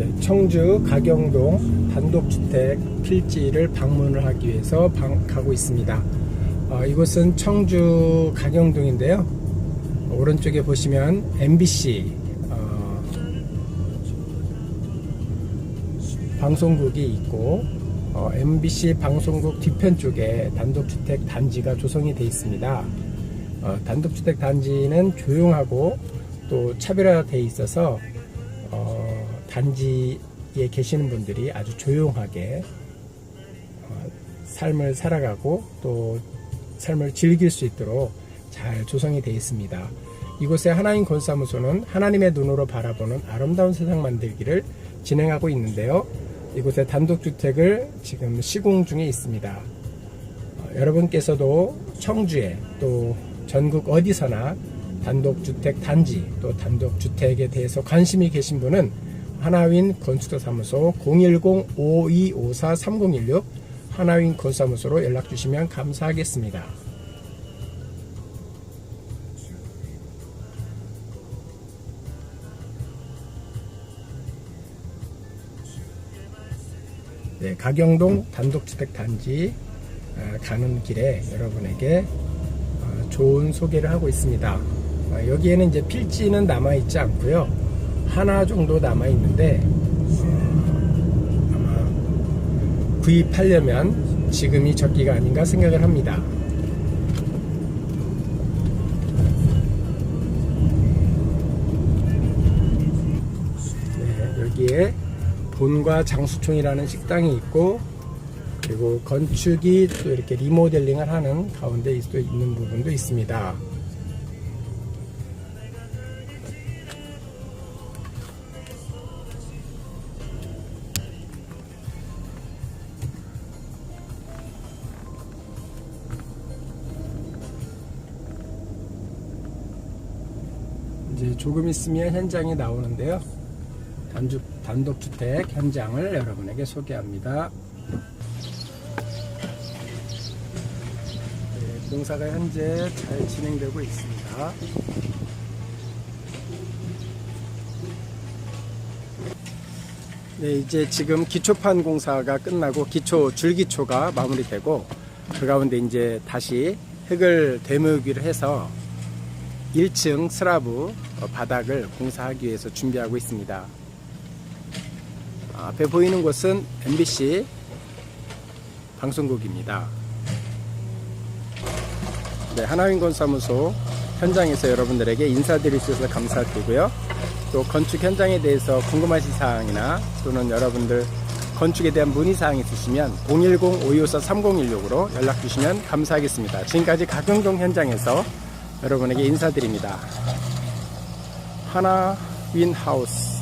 네, 청주 가경동 단독주택 필지를 방문을 하기 위해서 방- 가고 있습니다. 어, 이곳은 청주 가경동인데요. 오른쪽에 보시면 MBC 어, 방송국이 있고 어, MBC 방송국 뒤편 쪽에 단독주택 단지가 조성이 되어 있습니다. 어, 단독주택 단지는 조용하고 또 차별화되어 있어서 어, 단지에 계시는 분들이 아주 조용하게 어, 삶을 살아가고 또 삶을 즐길 수 있도록 잘 조성이 되어 있습니다. 이곳에 하나님 건사무소는 하나님의 눈으로 바라보는 아름다운 세상 만들기를 진행하고 있는데요. 이곳에 단독주택을 지금 시공 중에 있습니다. 어, 여러분께서도 청주에 또 전국 어디서나 단독주택 단지 또 단독주택에 대해서 관심이 계신 분은 하나윈 건축도 사무소 010-5254-3016 하나윈 건사무소로 연락 주시면 감사하겠습니다. 네, 가경동 단독주택 단지 아, 가는 길에 여러분에게 어, 좋은 소개를 하고 있습니다. 어, 여기에는 이제 필지는 남아 있지 않고요. 하나 정도 남아 있는데 어, 아마 구입하려면 지금이 적기가 아닌가 생각을 합니다. 네, 여기에 본과 장수총이라는 식당이 있고 그리고 건축이 또 이렇게 리모델링을 하는 가운데 또 있는 부분도 있습니다. 이제 조금 있으면 현장이 나오는데요. 단주, 단독주택 현장을 여러분에게 소개합니다. 네, 공사가 현재 잘 진행되고 있습니다. 네, 이제 지금 기초판 공사가 끝나고 기초 줄기초가 마무리되고 그 가운데 이제 다시 흙을 되물기를 해서 1층 슬라브 어, 바닥을 공사하기 위해서 준비하고 있습니다. 아, 앞에 보이는 곳은 MBC 방송국입니다. 네, 하나윈건사무소 현장에서 여러분들에게 인사드릴 수 있어서 감사드리고요. 또 건축 현장에 대해서 궁금하신 사항이나 또는 여러분들 건축에 대한 문의사항 있으시면 010-5254-3016으로 연락 주시면 감사하겠습니다. 지금까지 가경동 현장에서 여러분에게 인사드립니다. 하나 윈하우스